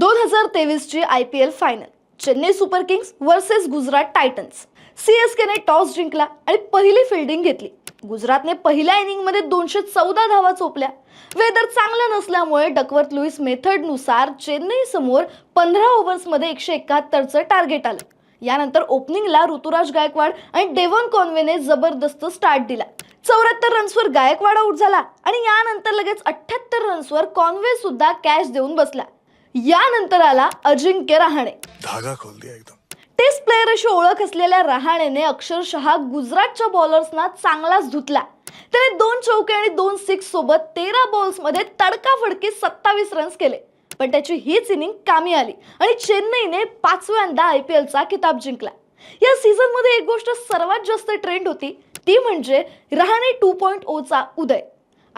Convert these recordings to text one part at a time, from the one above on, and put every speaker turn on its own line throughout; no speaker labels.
दोन हजार तेवीसची I P L final Chennai super kings versus Gujarat titans. C S केने toss जिंकला आणि पहिली फिल्डिंग घेतली. गुजरातने पहिल्या इनिंगमध्ये दोनशे चौदा धावा चोपल्या. वेदर चांगलं नसल्यामुळे डकवर्थ लुईस मेथडनुसार चेन्नई समोर पंधरा ओव्हर्समध्ये एकशे एकाहत्तरचं टार्गेट आलं. यानंतर ओपनिंगला ऋतुराज गायकवाड आणि डेव्हन कॉन्वेने जबरदस्त स्टार्ट दिला. चौऱ्याहत्तर रन्सवर गायकवाड आऊट झाला आणि यानंतर लगेच अठ्ठ्याहत्तर रन्सवर कॉन्वे सुद्धा कॅच देऊन बसला. यानंतर आला अजिंक्य रहाणे.
धागा खोल दिया एकदम.
टेस्ट प्लेअर अशी ओळख असलेल्या रहाणेने अक्षरशः गुजरातच्या बॉलर्सना चांगलाच धुतला. त्याने दोन चौके आणि दोन सिक्स सोबत तेरा बॉल्समध्ये तडकाफडकी सत्तावीस रन्स केले. पण त्याची हीच इनिंग कामी आली आणि चेन्नईने पाचव्यांदा आय पी एलचा किताब जिंकला. या सीझनमध्ये एक गोष्ट सर्वात जास्त ट्रेंड होती ती म्हणजे रहाणे टू पॉईंट ओचा उदय.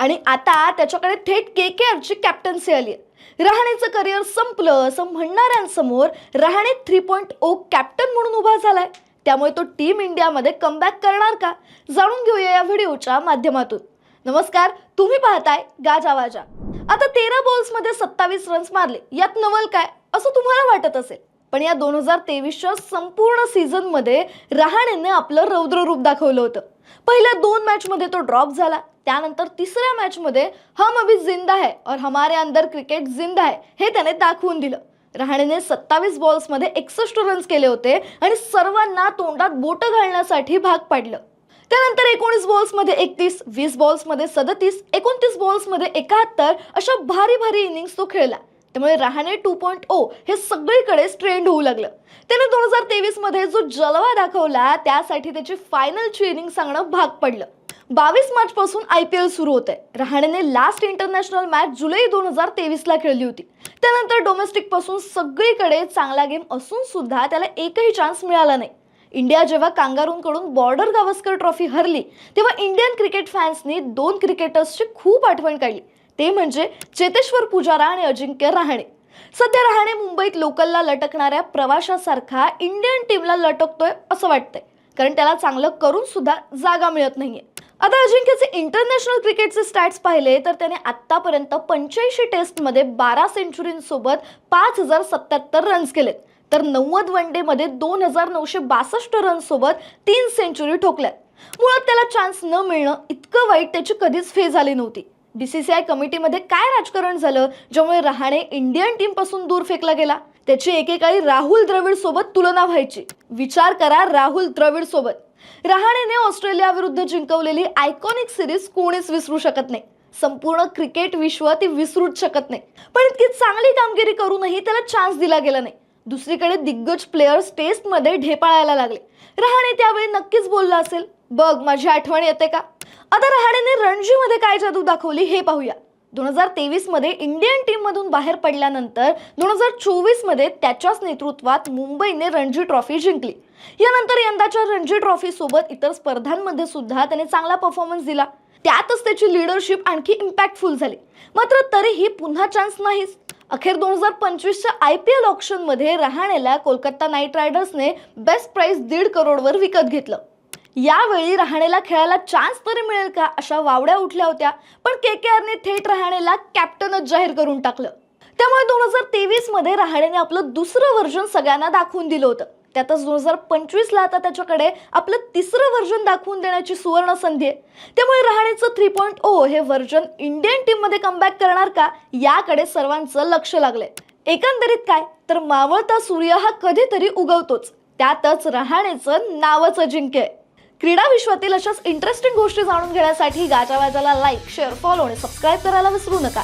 आणि आता त्याच्याकडे थेट के के आरची कॅप्टन्सी आली आहे. रहाणेचं करिअर संपलं असं म्हणणाऱ्यांसमोर Rahane three point O captain म्हणून उभा झालाय. त्यामुळे तो टीम इंडियामध्ये कमबॅक करणार का? जाणून घेऊया या व्हिडिओच्या माध्यमातून. नमस्कार तुम्ही पाहताय गाजा वाजा. आता तेरा बॉल्समध्ये सत्तावीस रन्स मारले. यात नवल काय? असं तुम्हाला वाटत असेल. पण या दोन हजार तेवीसच्या संपूर्ण सीझनमध्ये रहाणेने आपलं रौद्र रूप दाखवलं होतं. पहिल्या दोन मॅचमध्ये तो ड्रॉप झाला. त्यानंतर तिसऱ्या मॅचमध्ये हम अभी जिंदा है और हमारे अंदर क्रिकेट जिंदा है हे त्याने दाखवून दिलं. रहाणेने सत्तावीस बॉल्समध्ये एकसष्ट रन्स केले होते आणि सर्वांना तोंडात बोटं घालण्यासाठी भाग पाडलं. त्यानंतर एकोणीस बॉल्समध्ये एकतीस वीस बॉल्समध्ये सदतीस एकोणतीस बॉल्समध्ये एकाहत्तर अशा भारी भारी इनिंग्स तो खेळला. त्यामुळे रहाणे टू पॉईंट ओ हे सगळीकडेच ट्रेंड होऊ लागलं. त्याने दोन हजार तेवीसमध्ये जो जलवा दाखवला त्यासाठी त्याची फायनल इनिंग सांगणं भाग पडलं. बावीस मार्चपासून आय पी एल सुरू होत आहे रहाणेने लास्ट इंटरनॅशनल मॅच जुलै दोन हजार तेवीसला खेळली होती. त्यानंतर डोमेस्टिकपासून सगळीकडे चांगला गेम असून सुद्धा त्याला एकही चान्स मिळाला नाही. इंडिया जेव्हा कांगारूंकडून बॉर्डर गावस्कर ट्रॉफी हरली तेव्हा इंडियन क्रिकेट फॅन्सनी दोन क्रिकेटर्सची खूप आठवण काढली. ते म्हणजे चेतेश्वर पुजारा आणि अजिंक्य रहाणे. सध्या रहाणे मुंबईत लोकलला लटकणाऱ्या प्रवाशासारखा इंडियन टीमला लटकतोय असं वाटतंय. कारण त्याला चांगलं करून सुद्धा जागा मिळत नाहीये. आता अजिंक्यचे इंटरनॅशनल क्रिकेटचे स्टॅट्स पाहिले तर त्याने आतापर्यंत पंच्याऐंशी टेस्टमध्ये बारा सेंचुरींसोबत पाच हजार सत्याहत्तर रन्स केलेत. तर नव्वद वनमध्ये दोन हजार नऊशे बासष्ट रन्ससोबत तीन सेंचुरी ठोकल्यात. मुळात त्याला चान्स न मिळणं इतकं वाईट त्याची कधीच फे झाली नव्हती. डी सी सी आय कमिटीमध्ये काय राजकारण झालं ज्यामुळे रहाणे इंडियन टीमपासून दूर फेकला गेला? त्याची एकेकाळी राहुल द्रविड सोबत तुलना व्हायची. विचार करा राहुल द्रविड सोबत. रहाणेने ऑस्ट्रेलिया विरुद्ध जिंकवलेली आयकॉनिक सिरीज कोणीच विसरू शकत नाही. संपूर्ण क्रिकेट विश्व ती विसरूच शकत नाही. पण इतकी चांगली कामगिरी करूनही त्याला चान्स दिला गेला नाही. दुसरीकडे दिग्गज प्लेयर्स टेस्टमध्ये ढेपाळायला लागले. रहाणे त्यावेळी नक्कीच बोलला असेल. बघ माझी आठवण येते का? आता रहाणेने रणजीमध्ये काय जादू दाखवली हे पाहूया. दोन हजार तेवीसमध्ये इंडियन टीममधून बाहेर पडल्यानंतर दोन हजार चोवीसमध्ये त्याच्याच नेतृत्वात मुंबईने रणजी ट्रॉफी जिंकली. यानंतर यंदाच्या रणजी ट्रॉफीसोबत इतर स्पर्धांमध्ये सुद्धा त्याने चांगला परफॉर्मन्स दिला. त्यातच त्याची लिडरशिप आणखी इम्पॅक्टफुल झाली. मात्र तरीही पुन्हा चान्स नाहीच. अखेर दोन हजार पंचवीसच्या आय पी एल ऑप्शनमध्ये रहाणेला कोलकाता नाईट रायडर्सने बेस्ट प्राईस दीड करोडवर विकत घेतलं. यावेळी रहाणेला खेळायला चान्स तरी मिळेल का? अशा वावड्या उठल्या होत्या. पण के के आरने थेट रहाणेला कॅप्टनच जाहीर करून टाकलं. त्यामुळे दोन हजार तेवीसमध्ये रहाणेने आपलं दुसरं व्हर्जन सगळ्यांना दाखवून दिलं होतं. त्यातच दोन हजार पंचवीसला आता त्याच्याकडे आपलं तिसरं व्हर्जन दाखवून देण्याची सुवर्ण संधी आहे. त्यामुळे रहाणेचं थ्री पॉईंट ओ हे व्हर्जन इंडियन टीममध्ये कमबॅक करणार का? याकडे सर्वांचं लक्ष लागलंय. एकंदरीत काय? तर मावळता सूर्य हा कधीतरी उगवतोच. त्यातच रहाणेचं नावच अजिंक्य आहे क्रीडा विश्वातील अशाच इंटरेस्टिंग गोष्टी जाणून घेण्यासाठी गाजावाजाला लाईक शेअर फॉलो आणि सबस्क्राईब करायला विसरू नका.